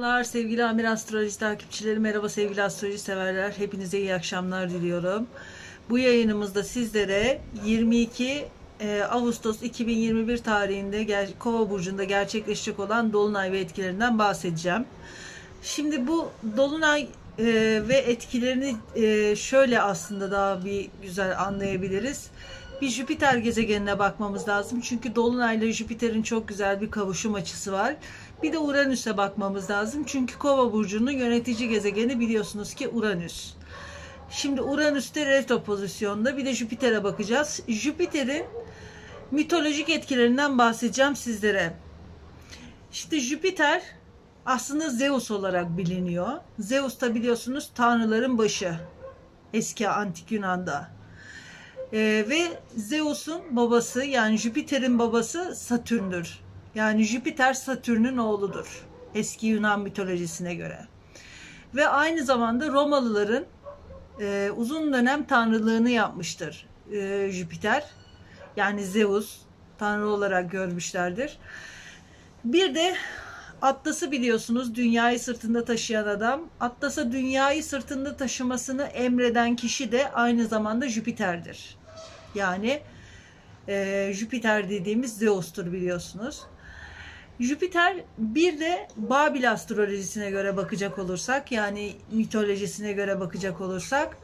Merhabalar sevgili Amir Astroloji takipçileri, merhaba sevgili astroloji severler. Hepinize iyi akşamlar diliyorum. Bu yayınımızda sizlere 22 e, Ağustos 2021 tarihinde Kova burcunda gerçekleşecek olan dolunay ve etkilerinden bahsedeceğim. Şimdi bu dolunay e, ve etkilerini e, şöyle aslında daha bir güzel anlayabiliriz. Bir Jüpiter gezegenine bakmamız lazım. Çünkü Dolunay'la Jüpiter'in çok güzel bir kavuşum açısı var. Bir de Uranüs'e bakmamız lazım. Çünkü Kova burcunun yönetici gezegeni biliyorsunuz ki Uranüs. Şimdi Uranüs'te retro pozisyonda bir de Jüpiter'e bakacağız. Jüpiter'in mitolojik etkilerinden bahsedeceğim sizlere. İşte Jüpiter aslında Zeus olarak biliniyor. Zeus da biliyorsunuz tanrıların başı. Eski antik Yunan'da. Ee, ve Zeus'un babası yani Jüpiter'in babası Satürn'dür. Yani Jüpiter Satürn'ün oğludur. Eski Yunan mitolojisine göre. Ve aynı zamanda Romalıların e, uzun dönem tanrılığını yapmıştır e, Jüpiter. Yani Zeus tanrı olarak görmüşlerdir. Bir de Atlas'ı biliyorsunuz dünyayı sırtında taşıyan adam. Atlas'a dünyayı sırtında taşımasını emreden kişi de aynı zamanda Jüpiter'dir. Yani e, Jüpiter dediğimiz Zeus'tur biliyorsunuz. Jüpiter bir de Babil astrolojisine göre bakacak olursak yani mitolojisine göre bakacak olursak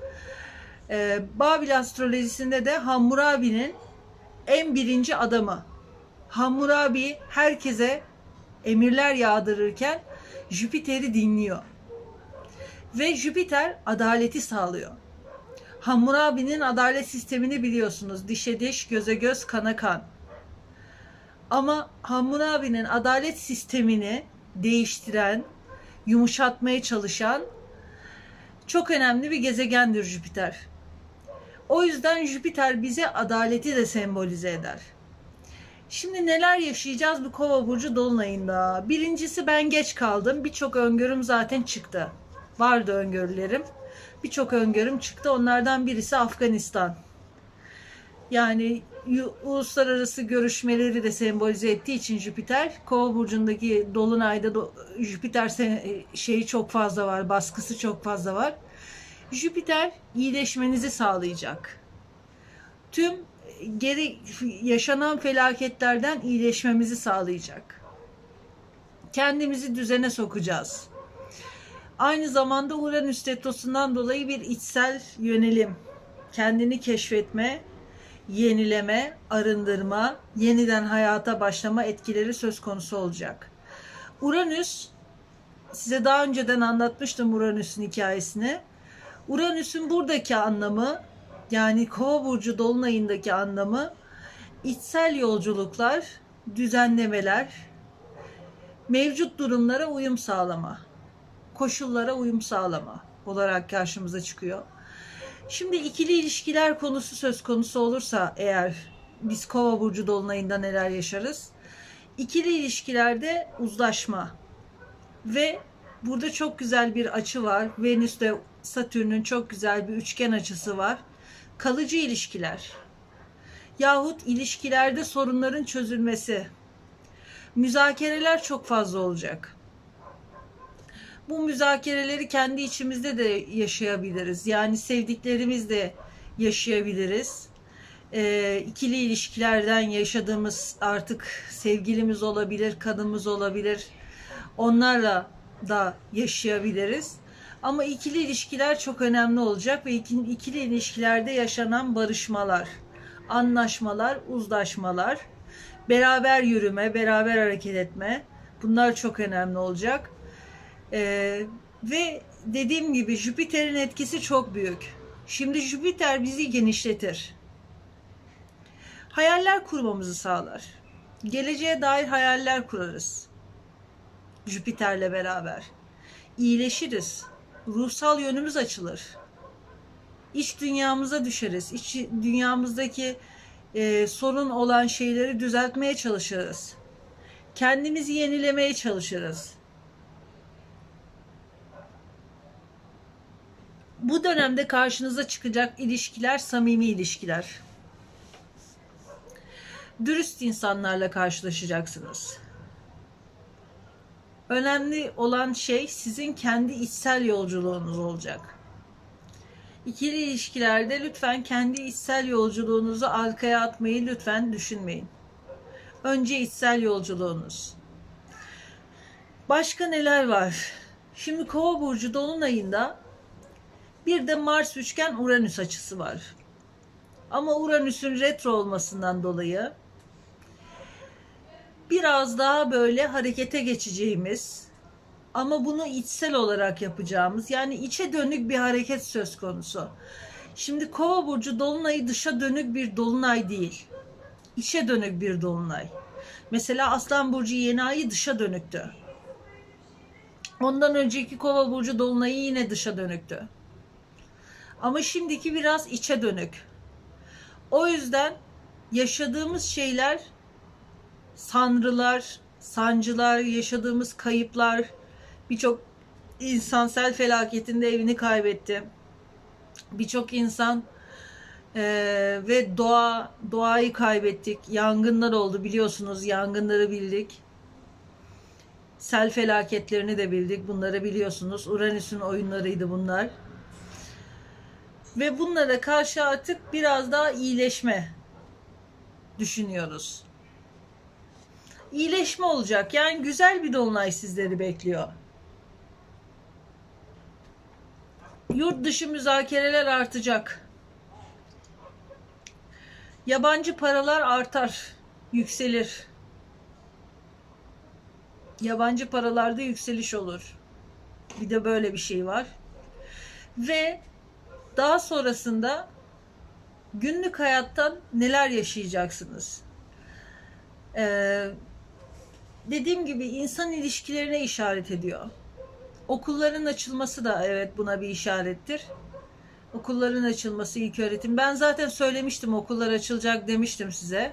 e, Babil astrolojisinde de Hammurabi'nin en birinci adamı. Hammurabi herkese emirler yağdırırken Jüpiter'i dinliyor. Ve Jüpiter adaleti sağlıyor. Hammurabi'nin adalet sistemini biliyorsunuz. Dişe diş, göze göz, kana kan. Ama Hammurabi'nin adalet sistemini değiştiren, yumuşatmaya çalışan çok önemli bir gezegendir Jüpiter. O yüzden Jüpiter bize adaleti de sembolize eder. Şimdi neler yaşayacağız bu Kova burcu dolunayında? Birincisi ben geç kaldım. Birçok öngörüm zaten çıktı. Vardı öngörülerim. Birçok öngörüm çıktı. Onlardan birisi Afganistan. Yani uluslararası görüşmeleri de sembolize ettiği için Jüpiter, Kova burcundaki dolunayda do- Jüpiter se- şeyi çok fazla var, baskısı çok fazla var. Jüpiter iyileşmenizi sağlayacak. Tüm geri yaşanan felaketlerden iyileşmemizi sağlayacak. Kendimizi düzene sokacağız. Aynı zamanda Uranüs tetrosundan dolayı bir içsel yönelim, kendini keşfetme, yenileme, arındırma, yeniden hayata başlama etkileri söz konusu olacak. Uranüs size daha önceden anlatmıştım Uranüs'ün hikayesini. Uranüs'ün buradaki anlamı yani Kova burcu dolunayındaki anlamı içsel yolculuklar, düzenlemeler, mevcut durumlara uyum sağlama, koşullara uyum sağlama olarak karşımıza çıkıyor. Şimdi ikili ilişkiler konusu söz konusu olursa eğer biz Kova burcu dolunayında neler yaşarız? İkili ilişkilerde uzlaşma ve burada çok güzel bir açı var. Venüs'te Satürn'ün çok güzel bir üçgen açısı var. Kalıcı ilişkiler yahut ilişkilerde sorunların çözülmesi. Müzakereler çok fazla olacak. Bu müzakereleri kendi içimizde de yaşayabiliriz. Yani sevdiklerimizle yaşayabiliriz. Ee, ikili ilişkilerden yaşadığımız artık sevgilimiz olabilir, kadımız olabilir. Onlarla da yaşayabiliriz. Ama ikili ilişkiler çok önemli olacak ve ikili ilişkilerde yaşanan barışmalar, anlaşmalar, uzlaşmalar, beraber yürüme, beraber hareket etme bunlar çok önemli olacak. Ee, ve dediğim gibi Jüpiter'in etkisi çok büyük. Şimdi Jüpiter bizi genişletir. Hayaller kurmamızı sağlar. Geleceğe dair hayaller kurarız. Jüpiter'le beraber. İyileşiriz. Ruhsal yönümüz açılır. İç dünyamıza düşeriz. İç dünyamızdaki e, sorun olan şeyleri düzeltmeye çalışırız. Kendimizi yenilemeye çalışırız. Bu dönemde karşınıza çıkacak ilişkiler samimi ilişkiler. Dürüst insanlarla karşılaşacaksınız. Önemli olan şey sizin kendi içsel yolculuğunuz olacak. İkili ilişkilerde lütfen kendi içsel yolculuğunuzu arkaya atmayı lütfen düşünmeyin. Önce içsel yolculuğunuz. Başka neler var? Şimdi Kova burcu dolunayında bir de Mars üçgen Uranüs açısı var. Ama Uranüs'ün retro olmasından dolayı biraz daha böyle harekete geçeceğimiz ama bunu içsel olarak yapacağımız yani içe dönük bir hareket söz konusu. Şimdi Kova burcu dolunayı dışa dönük bir dolunay değil. İçe dönük bir dolunay. Mesela Aslan burcu yeni ayı dışa dönüktü. Ondan önceki Kova burcu dolunayı yine dışa dönüktü. Ama şimdiki biraz içe dönük. O yüzden yaşadığımız şeyler sanrılar, sancılar, yaşadığımız kayıplar, birçok insan sel felaketinde evini kaybetti. Birçok insan eee, ve doğa doğayı kaybettik. Yangınlar oldu biliyorsunuz. Yangınları bildik. Sel felaketlerini de bildik. Bunları biliyorsunuz. Uranüs'ün oyunlarıydı bunlar. Ve bunlara karşı artık biraz daha iyileşme düşünüyoruz. İyileşme olacak. Yani güzel bir dolunay sizleri bekliyor. Yurt dışı müzakereler artacak. Yabancı paralar artar, yükselir. Yabancı paralarda yükseliş olur. Bir de böyle bir şey var. Ve daha sonrasında günlük hayattan neler yaşayacaksınız? Ee, dediğim gibi insan ilişkilerine işaret ediyor. Okulların açılması da evet buna bir işarettir. Okulların açılması ilk öğretim. Ben zaten söylemiştim okullar açılacak demiştim size.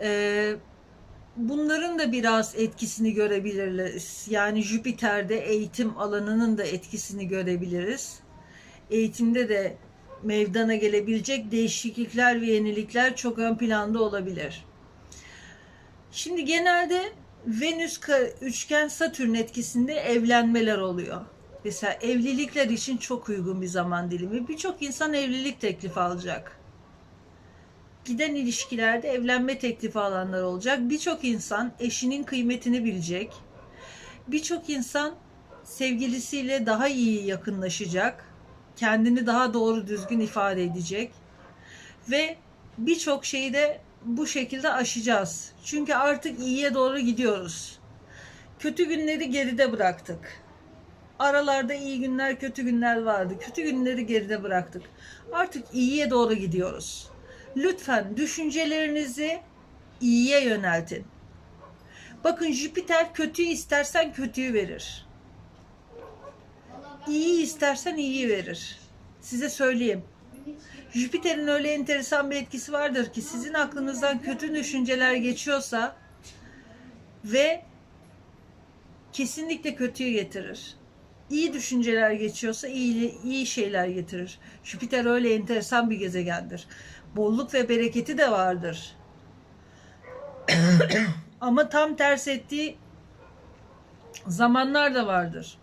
Ee, bunların da biraz etkisini görebiliriz. Yani Jüpiter'de eğitim alanının da etkisini görebiliriz. Eğitimde de meydana gelebilecek değişiklikler ve yenilikler çok ön planda olabilir. Şimdi genelde Venüs üçgen Satürn etkisinde evlenmeler oluyor. Mesela evlilikler için çok uygun bir zaman dilimi. Birçok insan evlilik teklifi alacak. Giden ilişkilerde evlenme teklifi alanlar olacak. Birçok insan eşinin kıymetini bilecek. Birçok insan sevgilisiyle daha iyi yakınlaşacak. Kendini daha doğru düzgün ifade edecek. Ve birçok şeyi de bu şekilde aşacağız. Çünkü artık iyiye doğru gidiyoruz. Kötü günleri geride bıraktık. Aralarda iyi günler, kötü günler vardı. Kötü günleri geride bıraktık. Artık iyiye doğru gidiyoruz. Lütfen düşüncelerinizi iyiye yöneltin. Bakın Jüpiter kötüyü istersen kötüyü verir. İyi istersen iyiyi verir. Size söyleyeyim. Jüpiter'in öyle enteresan bir etkisi vardır ki sizin aklınızdan kötü düşünceler geçiyorsa ve kesinlikle kötüyü getirir. İyi düşünceler geçiyorsa iyi, iyi şeyler getirir. Jüpiter öyle enteresan bir gezegendir. Bolluk ve bereketi de vardır. Ama tam ters ettiği zamanlar da vardır.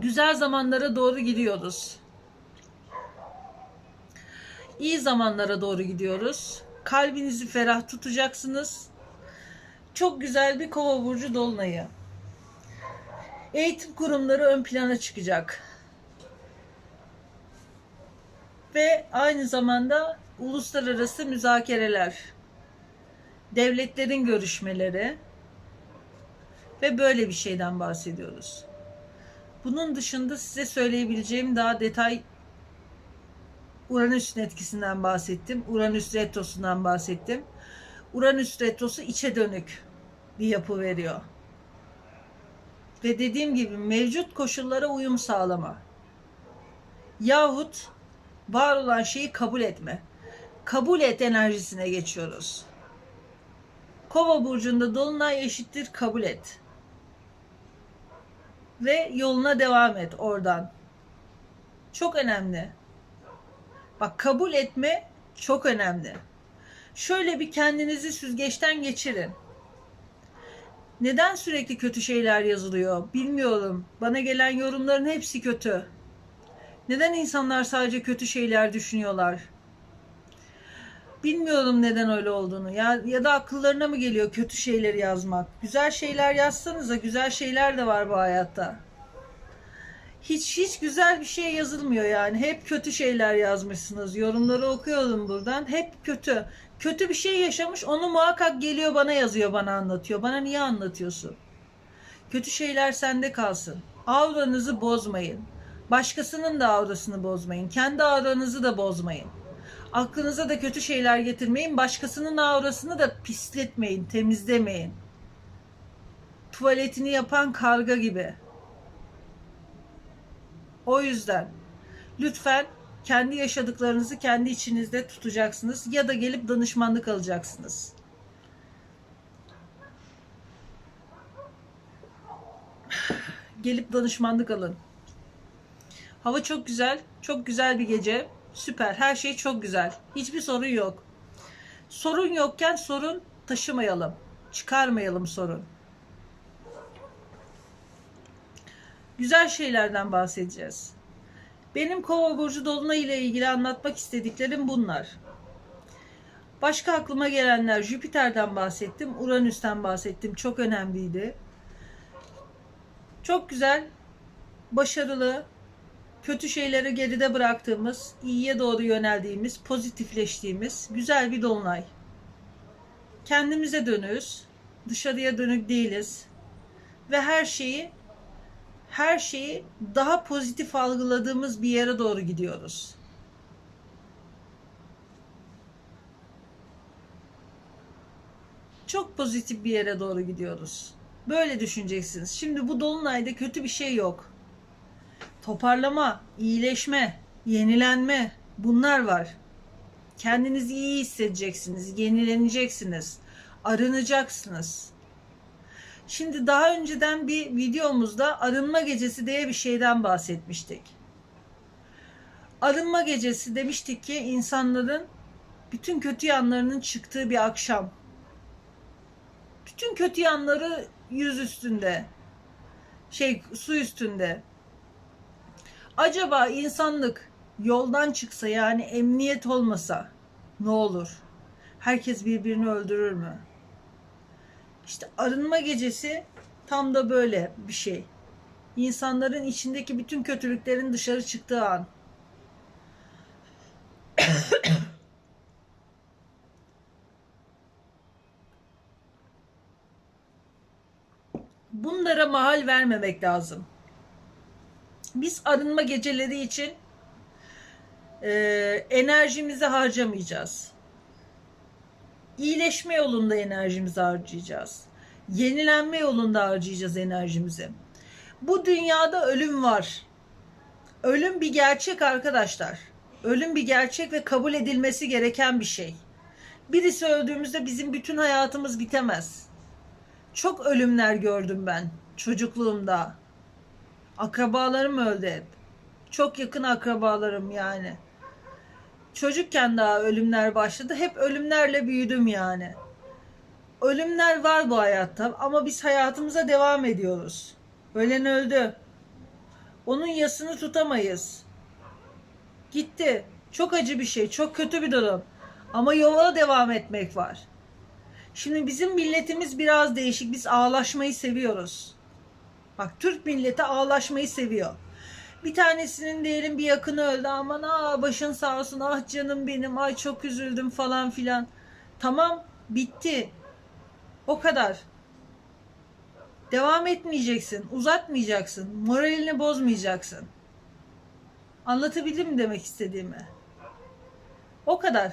Güzel zamanlara doğru gidiyoruz. İyi zamanlara doğru gidiyoruz. Kalbinizi ferah tutacaksınız. Çok güzel bir kova burcu dolunayı. Eğitim kurumları ön plana çıkacak. Ve aynı zamanda uluslararası müzakereler, devletlerin görüşmeleri ve böyle bir şeyden bahsediyoruz. Bunun dışında size söyleyebileceğim daha detay Uranüs'ün etkisinden bahsettim. Uranüs retrosundan bahsettim. Uranüs retrosu içe dönük bir yapı veriyor. Ve dediğim gibi mevcut koşullara uyum sağlama. Yahut var olan şeyi kabul etme. Kabul et enerjisine geçiyoruz. Kova burcunda dolunay eşittir kabul et ve yoluna devam et oradan. Çok önemli. Bak kabul etme Çok önemli. Şöyle bir kendinizi süzgeçten geçirin. Neden sürekli kötü şeyler yazılıyor? Bilmiyorum. Bana gelen yorumların hepsi kötü. Neden insanlar sadece kötü şeyler düşünüyorlar? Bilmiyorum neden öyle olduğunu. Ya ya da akıllarına mı geliyor kötü şeyleri yazmak? Güzel şeyler yazsanıza güzel şeyler de var bu hayatta. Hiç hiç güzel bir şey yazılmıyor yani. Hep kötü şeyler yazmışsınız. Yorumları okuyorum buradan. Hep kötü. Kötü bir şey yaşamış onu muhakkak geliyor bana yazıyor bana anlatıyor. Bana niye anlatıyorsun? Kötü şeyler sende kalsın. Avranızı bozmayın. Başkasının da aurasını bozmayın. Kendi auranızı da bozmayın. Aklınıza da kötü şeyler getirmeyin. Başkasının aurasını da pisletmeyin, temizlemeyin. Tuvaletini yapan karga gibi. O yüzden lütfen kendi yaşadıklarınızı kendi içinizde tutacaksınız ya da gelip danışmanlık alacaksınız. Gelip danışmanlık alın. Hava çok güzel. Çok güzel bir gece. Süper. Her şey çok güzel. Hiçbir sorun yok. Sorun yokken sorun taşımayalım. Çıkarmayalım sorun. Güzel şeylerden bahsedeceğiz. Benim Kova burcu dolunay ile ilgili anlatmak istediklerim bunlar. Başka aklıma gelenler Jüpiter'den bahsettim, Uranüs'ten bahsettim. Çok önemliydi. Çok güzel, başarılı, kötü şeyleri geride bıraktığımız, iyiye doğru yöneldiğimiz, pozitifleştiğimiz güzel bir dolunay. Kendimize dönüyoruz. Dışarıya dönük değiliz. Ve her şeyi her şeyi daha pozitif algıladığımız bir yere doğru gidiyoruz. Çok pozitif bir yere doğru gidiyoruz. Böyle düşüneceksiniz. Şimdi bu dolunayda kötü bir şey yok. Toparlama, iyileşme, yenilenme bunlar var. Kendinizi iyi hissedeceksiniz, yenileneceksiniz, arınacaksınız. Şimdi daha önceden bir videomuzda arınma gecesi diye bir şeyden bahsetmiştik. Arınma gecesi demiştik ki insanların bütün kötü yanlarının çıktığı bir akşam. Bütün kötü yanları yüz üstünde. Şey su üstünde. Acaba insanlık yoldan çıksa yani emniyet olmasa ne olur? Herkes birbirini öldürür mü? İşte arınma gecesi tam da böyle bir şey. İnsanların içindeki bütün kötülüklerin dışarı çıktığı an. Bunlara mahal vermemek lazım. Biz arınma geceleri için e, enerjimizi harcamayacağız iyileşme yolunda enerjimizi harcayacağız. Yenilenme yolunda harcayacağız enerjimizi. Bu dünyada ölüm var. Ölüm bir gerçek arkadaşlar. Ölüm bir gerçek ve kabul edilmesi gereken bir şey. Birisi öldüğümüzde bizim bütün hayatımız bitemez. Çok ölümler gördüm ben çocukluğumda. Akrabalarım öldü hep. Çok yakın akrabalarım yani. Çocukken daha ölümler başladı. Hep ölümlerle büyüdüm yani. Ölümler var bu hayatta ama biz hayatımıza devam ediyoruz. Ölen öldü. Onun yasını tutamayız. Gitti. Çok acı bir şey, çok kötü bir durum. Ama yola devam etmek var. Şimdi bizim milletimiz biraz değişik. Biz ağlaşmayı seviyoruz. Bak Türk milleti ağlaşmayı seviyor. Bir tanesinin diyelim bir yakını öldü aman aa başın sağ olsun ah canım benim ay çok üzüldüm falan filan. Tamam bitti. O kadar. Devam etmeyeceksin, uzatmayacaksın, moralini bozmayacaksın. Anlatabildim mi demek istediğimi? O kadar.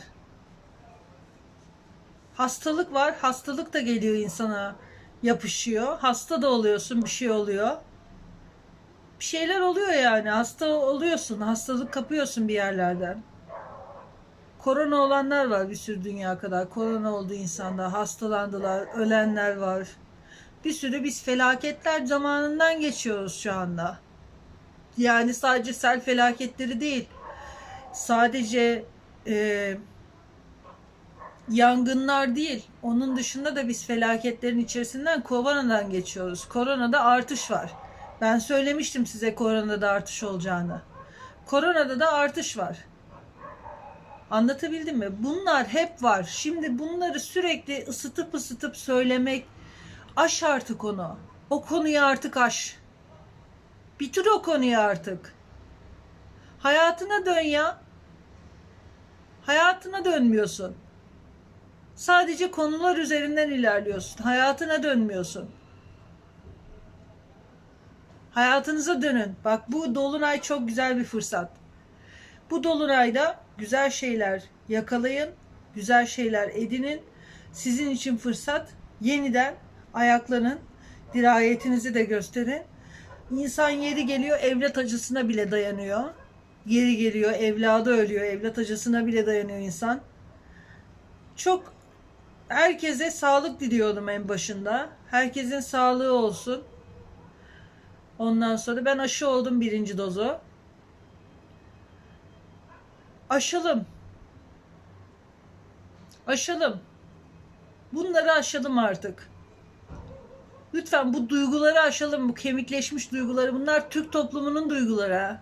Hastalık var, hastalık da geliyor insana yapışıyor. Hasta da oluyorsun, bir şey oluyor bir şeyler oluyor yani. Hasta oluyorsun. Hastalık kapıyorsun bir yerlerden. Korona olanlar var bir sürü dünya kadar. Korona oldu insanda. Hastalandılar. Ölenler var. Bir sürü biz felaketler zamanından geçiyoruz şu anda. Yani sadece sel felaketleri değil. Sadece e, yangınlar değil. Onun dışında da biz felaketlerin içerisinden koronadan geçiyoruz. Koronada artış var. Ben söylemiştim size koronada artış olacağını. Koronada da artış var. Anlatabildim mi? Bunlar hep var. Şimdi bunları sürekli ısıtıp ısıtıp söylemek aş artık onu. O konuyu artık aş. Bitir o konuyu artık. Hayatına dön ya. Hayatına dönmüyorsun. Sadece konular üzerinden ilerliyorsun. Hayatına dönmüyorsun. Hayatınıza dönün. Bak bu dolunay çok güzel bir fırsat. Bu dolunayda güzel şeyler yakalayın, güzel şeyler edinin. Sizin için fırsat. Yeniden ayaklanın, dirayetinizi de gösterin. İnsan yeri geliyor evlat acısına bile dayanıyor. Yeri geliyor evladı ölüyor, evlat acısına bile dayanıyor insan. Çok herkese sağlık diliyorum en başında. Herkesin sağlığı olsun. Ondan sonra ben aşı oldum birinci dozu. Aşalım. Aşalım. Bunları aşalım artık. Lütfen bu duyguları aşalım. Bu kemikleşmiş duyguları. Bunlar Türk toplumunun duyguları.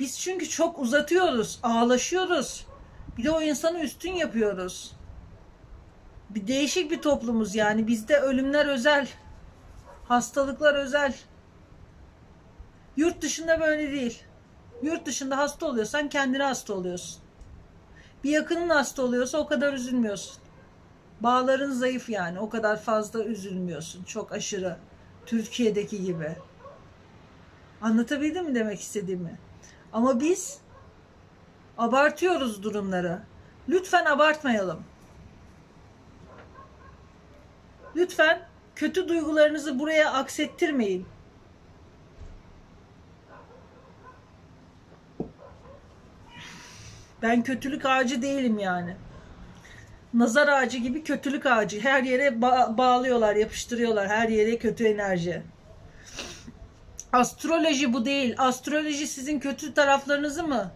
Biz çünkü çok uzatıyoruz. Ağlaşıyoruz. Bir de o insanı üstün yapıyoruz. Bir değişik bir toplumuz yani. Bizde ölümler özel. Hastalıklar özel. Yurt dışında böyle değil. Yurt dışında hasta oluyorsan kendine hasta oluyorsun. Bir yakının hasta oluyorsa o kadar üzülmüyorsun. Bağların zayıf yani. O kadar fazla üzülmüyorsun. Çok aşırı. Türkiye'deki gibi. Anlatabildim mi demek istediğimi? Ama biz abartıyoruz durumları. Lütfen abartmayalım. Lütfen kötü duygularınızı buraya aksettirmeyin. Ben kötülük ağacı değilim yani. Nazar ağacı gibi kötülük ağacı. Her yere ba- bağlıyorlar, yapıştırıyorlar. Her yere kötü enerji. Astroloji bu değil. Astroloji sizin kötü taraflarınızı mı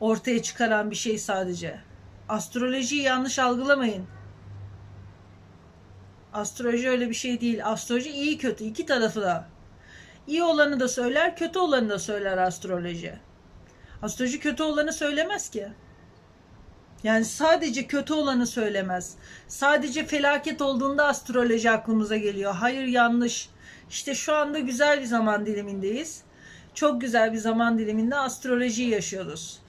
ortaya çıkaran bir şey sadece? Astrolojiyi yanlış algılamayın. Astroloji öyle bir şey değil. Astroloji iyi kötü iki tarafı da. İyi olanı da söyler, kötü olanı da söyler astroloji. Astroloji kötü olanı söylemez ki. Yani sadece kötü olanı söylemez. Sadece felaket olduğunda astroloji aklımıza geliyor. Hayır yanlış. İşte şu anda güzel bir zaman dilimindeyiz. Çok güzel bir zaman diliminde astrolojiyi yaşıyoruz.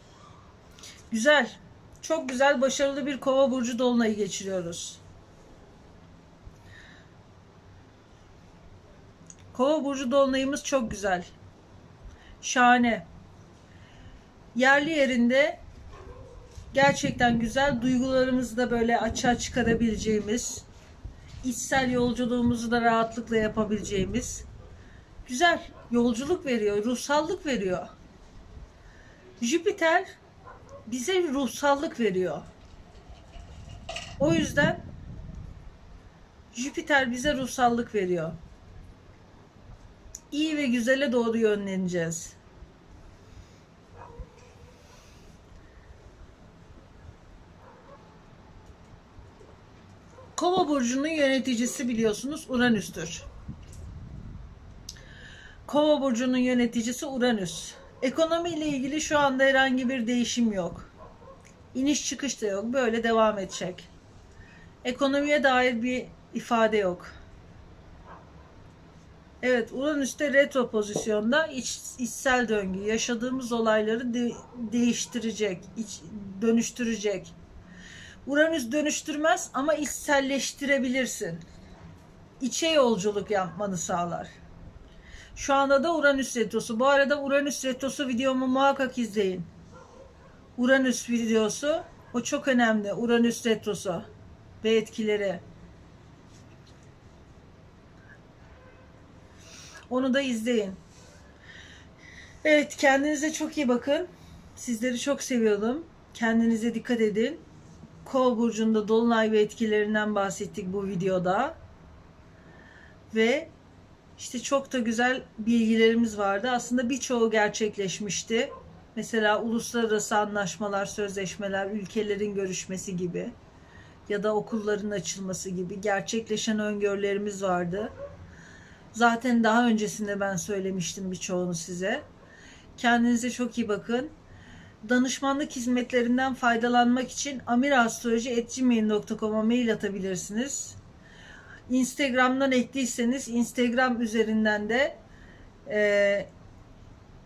Güzel. Çok güzel, başarılı bir kova burcu dolunayı geçiriyoruz. Kova burcu dolunayımız çok güzel. Şahane. Yerli yerinde gerçekten güzel duygularımızı da böyle açığa çıkarabileceğimiz, içsel yolculuğumuzu da rahatlıkla yapabileceğimiz güzel yolculuk veriyor, ruhsallık veriyor. Jüpiter bize ruhsallık veriyor. O yüzden Jüpiter bize ruhsallık veriyor. İyi ve güzele doğru yönleneceğiz. Kova burcunun yöneticisi biliyorsunuz Uranüs'tür. Kova burcunun yöneticisi Uranüs. Ekonomi ile ilgili şu anda herhangi bir değişim yok. İniş çıkış da yok. Böyle devam edecek. Ekonomiye dair bir ifade yok. Evet, Uranüs'te retro pozisyonda iç, içsel döngü, yaşadığımız olayları de- değiştirecek, iç, dönüştürecek. Uranüs dönüştürmez ama içselleştirebilirsin. İçe yolculuk yapmanı sağlar. Şu anda da Uranüs retrosu. Bu arada Uranüs retrosu videomu muhakkak izleyin. Uranüs videosu o çok önemli. Uranüs retrosu ve etkileri. Onu da izleyin. Evet kendinize çok iyi bakın. Sizleri çok seviyordum. Kendinize dikkat edin. Kova burcunda dolunay ve etkilerinden bahsettik bu videoda. Ve işte çok da güzel bilgilerimiz vardı. Aslında birçoğu gerçekleşmişti. Mesela uluslararası anlaşmalar, sözleşmeler, ülkelerin görüşmesi gibi. ya da okulların açılması gibi gerçekleşen öngörülerimiz vardı. Zaten daha öncesinde ben söylemiştim birçoğunu size. Kendinize çok iyi bakın. Danışmanlık hizmetlerinden faydalanmak için amirastroloji.gmail.com'a mail atabilirsiniz. Instagram'dan ekliyseniz Instagram üzerinden de e,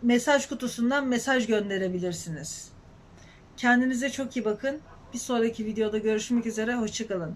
mesaj kutusundan mesaj gönderebilirsiniz. Kendinize çok iyi bakın. Bir sonraki videoda görüşmek üzere. Hoşçakalın.